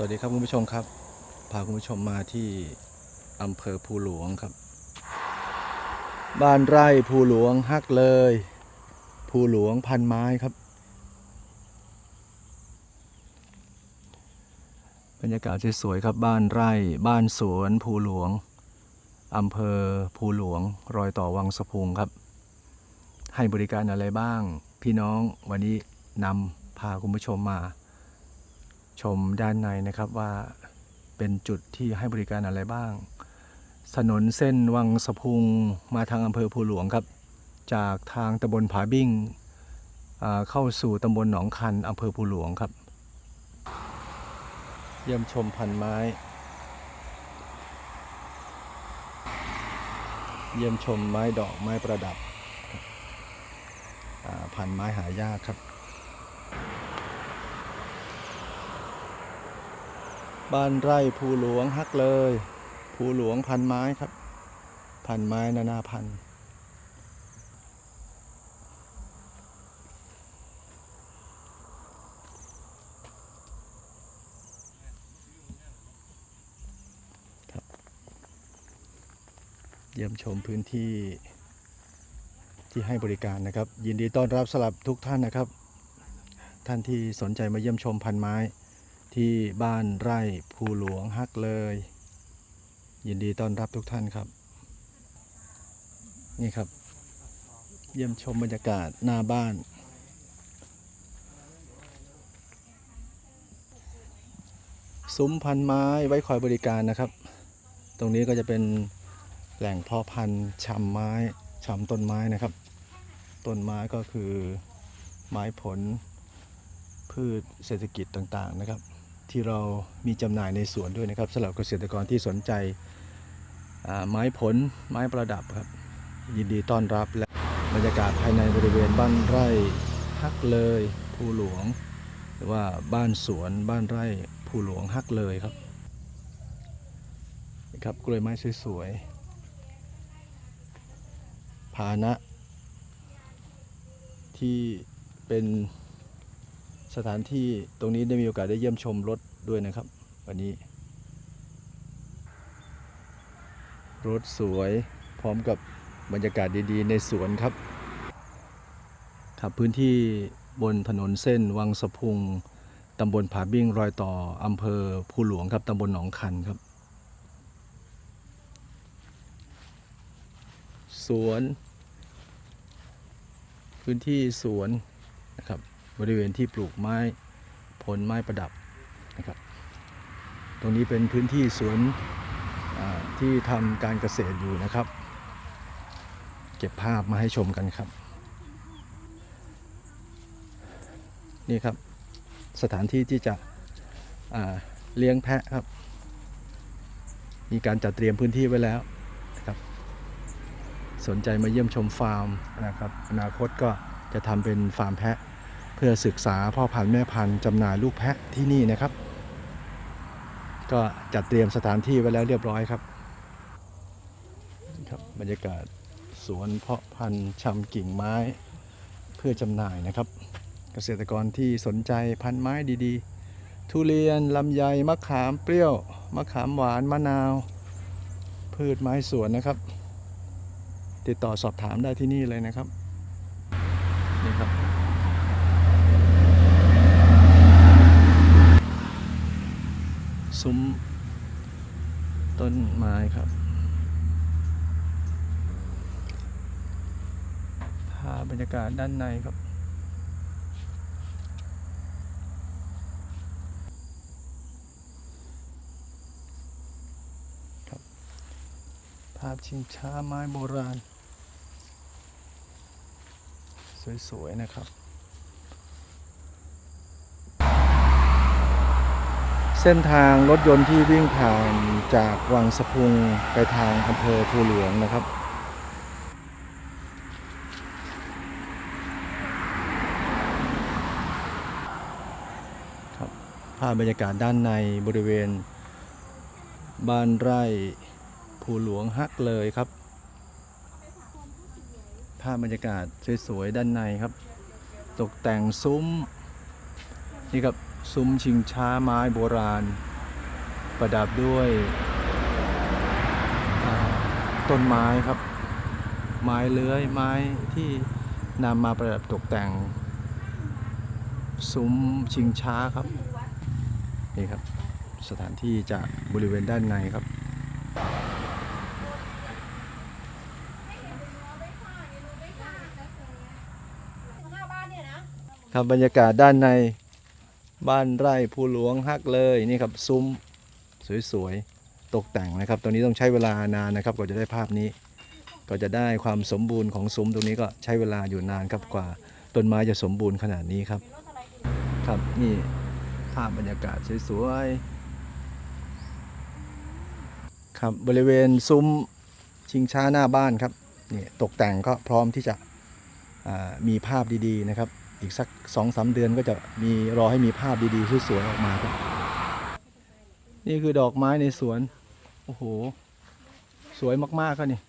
สวัสดีครับคุณผู้ชมครับ พาคุณผู้ชมมาที่อำเภอภูหลวงครับ บ้านไร่ภูหลวงฮักเลย ภูหลวงพันไม้ครับ บรรยากาศสวยๆครับบ้านไร่บ้านสวนภูหลวงอำเภอภูหลวงรอยต่อวังสะพุงครับ ให้บริการอะไรบ้าง พี่น้องวันนี้นำพาคุณผู้ชมมา ชมด้านในนะครับว่าเป็นจุดที่ให้บริการอะไรบ้าง ถนนเส้นวังสะพุงมาทางอำเภอภูหลวงครับ จากทางตำบลผาบิ้งเข้าสู่ตำบลหนองคันอำเภอภูหลวงครับ เยี่ยมชมพันไม้ เยี่ยมชมไม้ดอกไม้ประดับครับอ่าพันไม้หายากครับ บ้านไร่ภูหลวงฮักเลยภูหลวงพันไม้ครับ พันไม้นานาพันธุ์ครับเยี่ยมชมพื้นที่ที่ให้บริการนะครับ ยินดีต้อนรับสำหรับทุกท่านนะครับ ท่านที่สนใจมาเยี่ยมชมพันไม้ ที่บ้านไร่ภูหลวงฮักเลย ยินดีต้อนรับทุกท่านครับ นี่ครับ เยี่ยมชมบรรยากาศหน้าบ้าน ซุ้มพันไม้ไว้คอยบริการนะครับ ตรงนี้ก็จะเป็นแหล่งเพาะพันธุ์ชำไม้ชำต้นไม้นะครับ ต้นไม้ก็คือไม้ผลพืชเศรษฐกิจต่างๆนะครับ ที่เรามีจำหน่ายในสวนด้วยนะครับสำหรับเกษตรกรที่สนใจไม้ผลไม้ประดับครับ ยินดีต้อนรับและบรรยากาศภายในบริเวณบ้านไร่ฮักเลยภูหลวง หรือว่าบ้านสวนบ้านไร่ภูหลวงฮักเลยครับนี่ครับกล้วยไม้สวยๆพานะที่เป็น สถานที่ตรงนี้ได้มีโอกาสได้เยี่ยมชมรถด้วยนะครับ วันนี้ รถสวยพร้อมกับบรรยากาศดีๆ ในสวนครับ ครับพื้นที่บนถนนเส้นวังสะพุงตำบลผาบิ้งรอยต่ออำเภอภูหลวงครับตำบลหนองคันครับ สวน พื้นที่สวน บริเวณที่ปลูกไม้ผลไม้ประดับนะครับ ตรงนี้เป็นพื้นที่สวนที่ทำการเกษตรอยู่นะครับ เก็บภาพมาให้ชมกันครับ นี่ครับสถานที่ที่จะเลี้ยงแพะครับ มีการจัดเตรียมพื้นที่ไว้แล้วนะครับ สนใจมาเยี่ยมชมฟาร์มนะครับ อนาคตก็จะทำเป็นฟาร์มแพะ เพื่อศึกษาพ่อพันธุ์แม่พันธุ์จำหน่ายลูกแพะที่นี่นะครับ ก็จัดเตรียมสถานที่ไว้แล้วเรียบร้อยครับนี่ครับบรรยากาศสวนเพาะพันธุ์ชำกิ่งไม้เพื่อจำหน่ายนะครับ เกษตรกรที่สนใจพันธุ์ไม้ดีๆ ทุเรียนลำไยมะขามเปรี้ยวมะขามหวานมะนาว พืชไม้สวนนะครับ ติดต่อสอบถามได้ที่นี่เลยนะครับนี่ครับ ซุ้ม ต้นไม้ครับพาบรรยากาศด้านในครับ ครับ ภาพชิงช้าไม้โบราณ สวย ๆ นะครับ เส้นทางรถยนต์ที่วิ่งผ่านจากวังสะพุงไปทางอำเภอภูหลวงนะครับ ครับภาพบรรยากาศด้านในบริเวณ บ้านไร่ภูหลวงฮักเลยครับ ภาพบรรยากาศสวยๆด้านในครับ ตกแต่งซุ้มนี่ครับ ซุ้มชิงช้าไม้โบราณ ประดับด้วยต้นไม้ครับ ไม้เลื้อยไม้ที่นำมาประดับตกแต่ง ซุ้มชิงช้าครับ นี่ครับ สถานที่จากบริเวณด้านในครับครับบรรยากาศด้านใน บ้านไร่ภูหลวงฮักเลยนี่ครับซุ้มสวยๆตกแต่งนะครับตรงนี้ต้องใช้เวลานานนะครับกว่าจะได้ภาพนี้ ก็จะได้ความสมบูรณ์ของซุ้มตรงนี้ก็ใช้เวลาอยู่นานครับกว่าต้นไม้จะสมบูรณ์ขนาดนี้ครับ ครับนี่ภาพบรรยากาศสวยๆครับบริเวณซุ้มชิงช้าหน้าบ้านครับนี่ตกแต่งก็พร้อมที่จะมีภาพดีๆนะครับ อีกสักสองสามเดือนก็จะมีรอให้มีภาพดีๆสวยๆออกมาครับ นี่คือดอกไม้ในสวน โอ้โห สวยมากๆครับนี่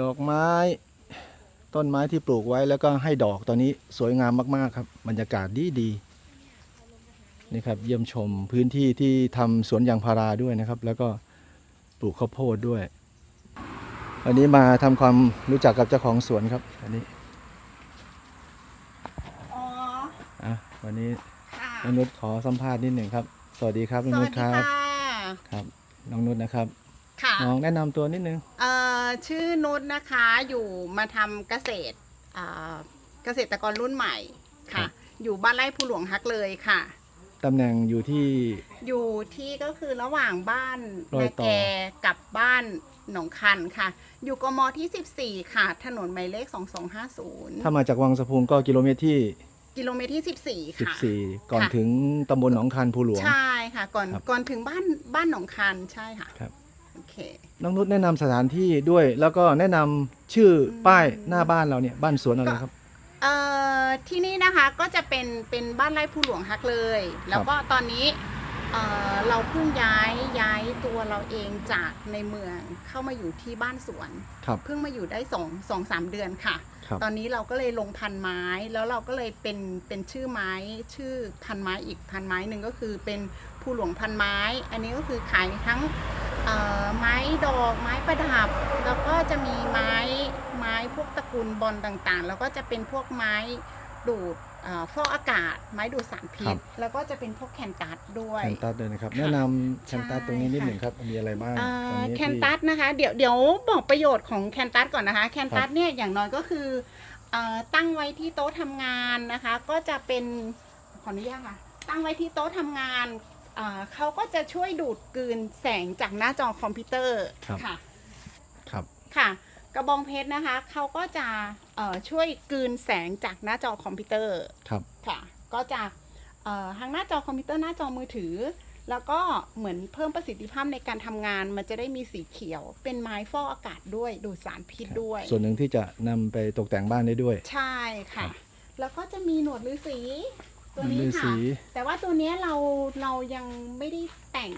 ดอกไม้ ต้นไม้ที่ปลูกไว้แล้วก็ให้ดอกตอนนี้สวยงามมากๆครับบรรยากาศดีดีๆนี่ครับเยี่ยมชมพื้นที่ที่ทำสวนยางพาราด้วยนะครับ แล้วก็ปลูกข้าวโพดด้วยวันนี้มาทำความรู้จักกับเจ้าของสวนครับอันนี้ อ๋อ อะ วันนี้ค่ะน้องนุชขอสัมภาษณ์นิดหนึ่งครับ สวัสดีครับน้องสนุวัชสคดีรับ ค่ะครับ น้องนุชนะครับ ค่ะน้องแนะนำตัวนิดนึง เอ่อชื่อนุชนะคะอยู่มาทำเกษตรอ่าเกษตรกรรุ่นใหม่ค่ะอยู่บ้านไร่ภูหลวงฮักเลยค่ะ ตำแหน่งอยู่ที่ อยู่ที่ก็คือระหว่างบ้านรอยนาต่อ แกกับบ้านหนองคันค่ะ อยู่กมที่ 14 ค่ะ ถนนหมายเลข 2250ถ้ามาจากวังสะพุงก็กิโลเมตรที่ กิโลเมตรที่ 14 ค่ะ 14 ก่อนค่ะ ถึงตำบลหนองคันภูหลวง ใช่ค่ะ ก่อนครับ ก่อนถึงบ้านบ้านหนองคันใช่ค่ะครับโอเค น้องนุชแนะนำสถานที่ด้วย แล้วก็แนะนำชื่อป้ายหน้าบ้านเราเนี่ยบ้านสวนอะไรครับ เอ่อที่นี่นะคะก็จะเป็นเป็นบ้านไร่ผู้หลวงฮักเลย แล้วก็ตอนนี้ เอ่อเราเพิ่งย้ายย้ายตัวเราเองจากในเมืองเข้ามาอยู่ที่บ้านสวนครับเพิ่งมาอยู่ได้สองสองสามเดือนค่ะครับตอนนี้เราก็เลยลงพันไม้แล้วเราก็เลยเป็นเป็นชื่อไม้ชื่อพันไม้อีกพันไม้หนึ่งก็คือเป็นผู้หลวงพันไม้ อันนี้ก็คือขายทั้งเอ่อไม้ดอกไม้ประดับ แล้วก็จะมีไม้ไม้พวกตระกูลบอลต่างๆ แล้วก็จะเป็นพวกไม้ ดูดเอ่อฟอกอากาศ ไม้ดูดสารพิครัษบแล้วก็จะเป็นพวกแคนตัสด้วย แคนตัสด้วยนะครับค่ะแนะนำแคนตัสตรงนี้นิดหนึ่งครับ มีอะไรบ้างเอ่ตรงอนี้แคนที่ตัสนะคะ เดี๋ยวเดี๋ยวบอกประโยชน์ของแคนตัสก่อนนะคะ แคนตัสเนี่ยอย่างน้อยก็คือเอ่อตั้งไว้ที่โต๊ะทำงานนะคะ ก็จะเป็นขออนุญาตค่ะ ตั้งไว้ที่โต๊ะทำงานเอ่อเขาก็จะช่วยดูดกลืนแสงจากหน้าจอคอมพิวเตอร์ครับค่ะ ครับ ค่ะ กระบองเพชรนะคะ เขาก็จะเอ่อ ช่วยกลืนแสงจากหน้าจอคอมพิวเตอร์ครับค่ะ ก็จะเอ่อทางหน้าจอคอมพิวเตอร์หน้าจอมือถือ แล้วก็เหมือนเพิ่มประสิทธิภาพในการทำงาน มันจะได้มีสีเขียว เป็นไม้ฟอกอากาศด้วยดูดสารพิษด้วย ส่วนหนึ่งที่จะนำไปตกแต่งบ้านได้ด้วย ใช่ค่ะ แล้วก็จะมีหนวดฤาษีตัวหนวดนี้ฤาษีค่ะ แต่ว่าตัวเนี้ยเราเรายังไม่ได้แต่ง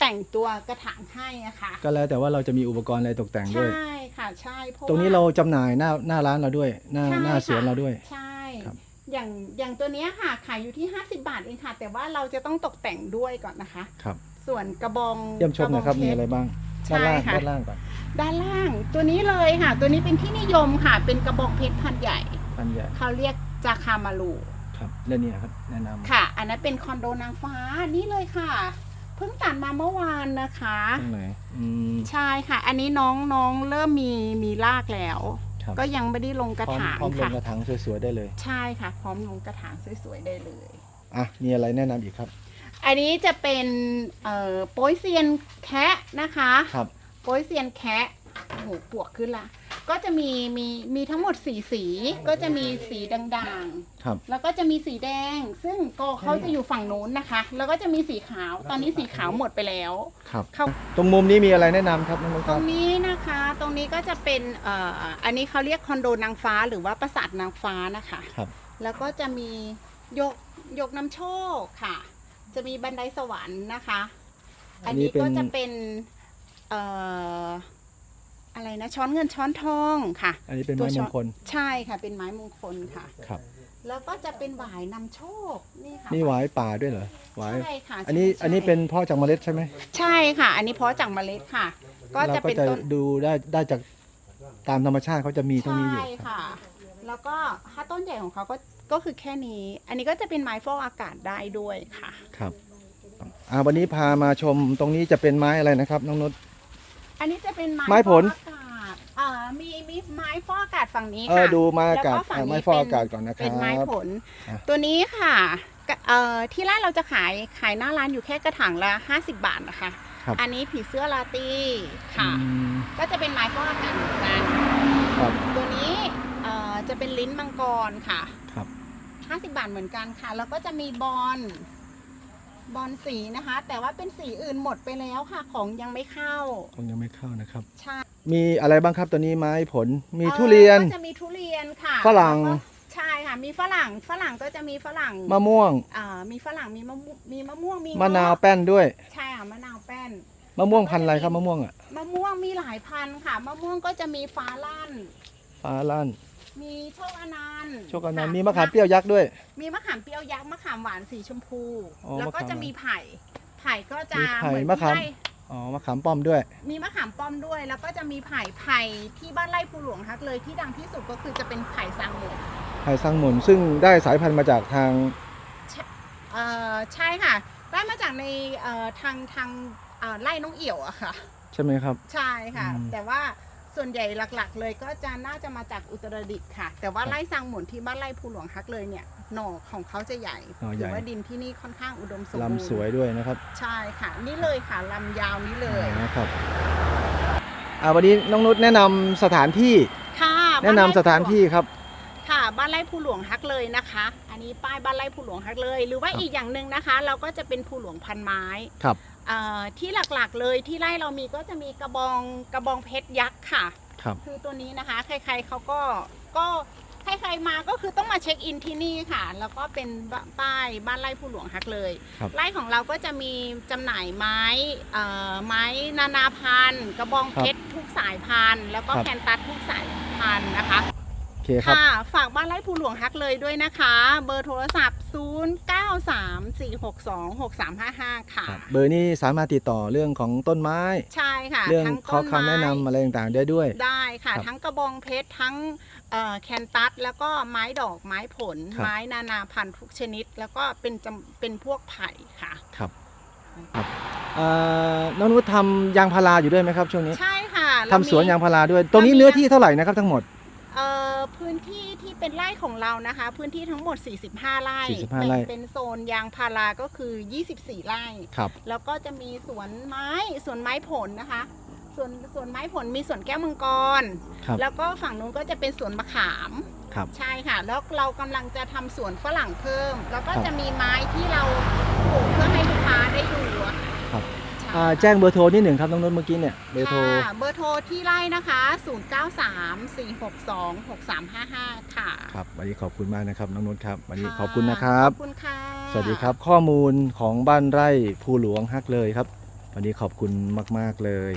แต่งตัวกระถางให้นะคะก็แล้วแต่ว่าเราจะมีอุปกรณ์อะไรตกแต่งด้วย ใช่ค่ะใช่เพราะตรงนี้ว่เราจำหน่ายหน้าหน้าร้านเราด้วย หน้าใช่หน้าสวนค่ะเราด้วย ใช่ ครับ อย่างอย่างตัวเนี้ยค่ะขายอยู่ที่ 50 บาทเองค่ะ แต่ว่าเราจะต้องตกแต่งด้วยก่อนนะคะ ครับส่วนกระบองเยี่ยมชมหนะครับกมีบองเพชอะไรบ้างใช่ด้านล่างค่ะ ด้านล่างก่อนด้านล่างตัวนี้เลยค่ะ ตัวนี้เป็นที่นิยมค่ะ เป็นกระบองเพชรพันธุ์ใหญ่ อันใหญ่เขาเรียกจาคามารูครับและเนี่ยครับแนะนำค่ะ อันนั้นเป็นคอนโดนางฟ้านี่เลยค่ะ เพิ่งตัดมาเมื่อวานนะคะ ตรงไหนอืม ใช่ค่ะ อันนี้น้องน้องเริ่มมีมีรากแล้ว ครับ ก็ยังไม่ได้ลงกระพร้อมถางพร้อมลงค่ะ กระถางสวยๆได้เลย ใช่ค่ะ พร้อมลงกระถางสวยๆได้เลย อะ มีอะไรแนะนำอีกครับ อันนี้จะเป็นเอ่อโป้ยเซียนแคะนะคะ ครับ โป้ยเซียนแคะโอ้โหปวกขึ้นละ ก็จะมีมีมีทั้งหมดสีสีก็จะมีสีด่างครับ ๆ แล้วก็จะมีสีแดง ซึ่งก็เขาจะอยู่ฝั่งนู้นนะคะ แล้วก็จะมีสีขาว ตอนนี้สีขาวหมดไปแล้ว ครับ เขา ตรงมุมนี้มีอะไรแนะนำครับน้องนุชตครรับ งนี้นะคะตรงนี้ก็จะเป็นเอ่ออันนี้เขาเรียกคอนโดนางฟ้าหรือว่าปราสาทนางฟ้านะคะ ครับ แล้วก็จะมียกยกน้ำโชคค่ะ จะมีบันไดสวรรค์นะคะ อันนี้ก็จะเป็นเอ่อ อะไรนะช้อนเงินช้อนทองค่ะ อันนี้เป็นไม้มงคล ใช่ค่ะเป็นไม้มงคลค่ะ ครับ แล้วก็จะเป็นหวายนำโชคนี่ค่ะนี่หวายป่าด้วยเหรอหวาย ใช่ค่ะอันนี้ใช่อันนี้เป็นเพ่อจากเมล็ดใช่ไหมใช่ค่ะ อันนี้เพาะจากเมล็ดค่ะ ก็เราจะก็เป็นจะต้น ดูได้ได้จากตามธรรมชาติเขาจะมีตรงนี้อยู่ใช่ค่ะ แล้วก็ถ้าต้นใหญ่ของเขาก็ ก็คือแค่นี้ อันนี้ก็จะเป็นไม้ฟอกอากาศได้ด้วยค่ะ ครับอ่าวันนี้พามาชมตรงนี้จะเป็นไม้อะไรนะครับ น้องนุช อันนี้จะเป็นไม้ไม้ผล ฟอกอากาศอ่ามีมีไม้ฟอกอากาศฝั่งนี้เอค่ะอดูไม้อากาศแล้วฝั่งอ่านี้ไม้ฟอกอากาศก่อนนะครัเป็นไม้บ ผล อะ ตัวนี้ค่ะกะเอ่อที่ร้านเราจะขายขายหน้าร้านอยู่แค่กระถางละ 50 บาทนะคะ ครับอันนี้ผีเสื้อลาตีค่ะ อืมก็จะเป็นไม้ฟอกอากาศเหมือนกัน ครับ ตัวนี้เอ่อจะเป็นลิ้นมังกรค่ะ ครับ 50 บาทเหมือนกันค่ะ แล้วก็จะมีบอล บอลสีนะคะ แต่ว่าเป็นสีอื่นหมดไปแล้วค่ะ ของยังไม่เข้า คงยังไม่เข้านะครับ ใช่มีอะไรบ้างครับตัวนี้ไม้ผลมีทุเรียน อ่อก็จะมีทุเรียนค่ะฝรั่ง แล้วก็ใช่ค่ะ มีฝรั่ง ฝรั่งก็จะมีฝรั่งมะม่วง อ่ามีฝรั่ง มีมะม่วงมีมะม่วง มีมะนาวเงาะแป้นด้วย ใช่ค่ะ มะนาวแป้น มะม่วงพันธุ์อะไรครับมะม่วงอะมะม่วงมีหลายพันธุ์ค่ะ มะม่วงก็จะมีฟ้าลั่น ฟ้าลั่น มีโชคอนันต์โชคอนันต์ค่มีมะขามเปรี้ยวยักษ์ด้วย มีมะขามเปรี้ยวยักษ์มะขามหวานสีชมพู อ๋อแล้วก็มะขามจะมีไผ่ ไผ่ก็จะมีไผ่เหมือนมะขามไผ่อ๋อมะขามป้อมด้วย มีมะขามป้อมด้วย แล้วก็จะมีไผ่ไผ่ที่บ้านไร่ภูหลวงฮักเลยที่ดังที่สุดก็คือจะเป็นไผ่สังหลวงไผ่สังหมุนซึ่งได้สายพันธุ์มาจากทาง เอ่อใช่ค่ะ ได้มาจากในเอ่อทางทางเอ่อไร่น้องเอี่ยวอะค่ะ ใช่ไหมครับ ใช่ค่ะ อืม แต่ว่า ส่วนใหญ่หลักๆ เลยก็จะน่าจะมาจากอุตรดิตถ์ค่ะ แต่ว่าครับไร่สังหมุนที่บ้านไร่ภูหลวงฮักเลยเนี่ยหน่อของเขาจะใหญ่หน่อใหญ่ ถืว่าดินที่นี่ค่อนข้างอุดมสมบูรณ์ลำสวยด้วยนะครับใช่ค่ะ นี่เลยค่ะลำยาวนี้เลย นะครับอ่าวันนี้น้องนุชแนะนำสถานที่ค่ะแนะนำสถานที่ครับ ค่ะ บ้านไร่ภูหลวงฮักเลยนะคะ อันนี้ป้ายบ้านไร่ภูหลวงฮักเลย หรือว่าครับ อีกอย่างหนึ่งนะคะ เราก็จะเป็นภูหลวงพันไม้ ครับเอ่อ ที่หลักๆเลยที่ไร่เรามีก็จะมีกระบองกระบองเพชรยักษ์ค่ะ ครับ คือตัวนี้นะคะ ใครๆเขาก็ก็ใครๆมาก็คือต้องมาเช็คอินที่นี่ค่ะ แล้วก็เป็นบป้ายบ้านไร่ผู้หลวงฮักเลย ครับไร่ของเราก็จะมีจำหน่ายไม้เอ่อไม้นานาพันธุ์ กระบองเพชรทุกสายพันธุ์ แล้วก็ครับ แคนตัสทุกสายพันธุ์นะคะโอ เคครับ ค่ะ ฝากบ้านไร่ผู้หลวงฮักเลยด้วยนะคะ เบอร์โทรศัพท์ 0934626355 ค่ะ ครับเบอร์นี้สามารถติดต่อเรื่องของต้นไม้ ใช่ค่ะเรื่องทั้งขอต้นคำแนะไม้นำอะไรต่างๆได้ด้วย ได้ค่ะ ครับทั้งกระบองเพชรทั้งเอ่อแคนตัส แล้วก็ไม้ดอกไม้ผล ครับ ไม้นานาพันธุ์ทุกชนิด แล้วก็เป็นจำเป็นพวกไผ่ค่ะ ครับครับเอ่อน้องนุชทำยางพาราอยู่ด้วยไหมครับช่วงนี้ใช่ค่ะทำสวนยางเรมีพาราด้วย ตรงนี้เรามีเนื้อที่เท่าไหร่นะครับทั้งหมดเอ่อ พื้นที่ที่เป็นไร่ของเรานะคะ พื้นที่ทั้งหมด 45 ไร่45ไร่ แบ่งเป็นโซนยางพาราก็คือ 24 ไร่ ครับ แล้วก็จะมีสวนไม้สวนไม้ผลนะคะสวนสวนไม้ผลมีสวนแก้วมังกร ครับ แล้วก็ฝั่งนู้นก็จะเป็นสวนมะขาม ครับ ใช่ค่ะ แล้วเรากำลังจะทำสวนฝรั่งเพิ่ม แล้วก็ครับ จะมีไม้ที่เราปลูกเพื่อให้ลูกค้าได้ดูอะค่ะครับใช่ อ่าแจ้งเบอร์โทรนิดหนึ่งครับน้องนุชเมื่อกี้เนี่ยเบอร์โทร ค่ะเบอร์โทรที่ไล่นะคะ 0934626355 ค่ะ ครับวันนี้ขอบคุณมากนะครับน้องนุชครับวันนี้ะขอบคุณนะครับ ขอบคุณค่ะ สวัสดีครับข้อมูลของบ้านไร่ภูหลวงฮักเลยครับ วันนี้ขอบคุณมาก ๆ เลย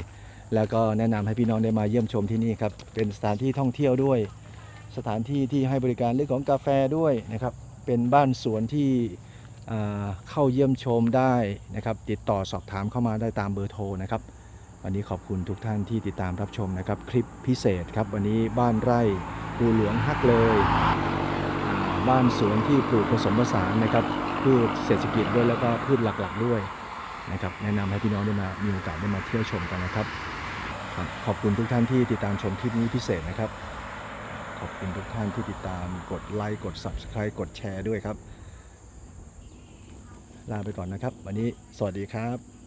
แล้วก็แนะนำให้พี่น้องได้มาเยี่ยมชมที่นี่ครับ เป็นสถานที่ท่องเที่ยวด้วย สถานที่ที่ให้บริการเรื่องของกาแฟด้วยนะครับ เป็นบ้านสวนที่อ่า เข้าเยี่ยมชมได้นะครับ ติดต่อสอบถามเข้ามาได้ตามเบอร์โทรนะครับ วันนี้ขอบคุณทุกท่านที่ติดตามรับชมนะครับ คลิปพิเศษครับ วันนี้บ้านไร่ภูหลวงฮักเลย บ้านสวนที่ปลูกผสมผสานนะครับพืชเศรษฐกิจด้วยแล้วก็พืชหลักๆด้วยนะครับ แนะนำให้พี่น้องได้มามีโอกาสได้มาเที่ยวชมกันนะครับครับ ขอบคุณทุกท่านที่ติดตามชมคลิปนี้พิเศษนะครับ ขอบคุณทุกท่านที่ติดตามกดไลค์กด Subscribe กดแชร์ด้วยครับ ลาไปก่อนนะครับ วันนี้สวัสดีครับ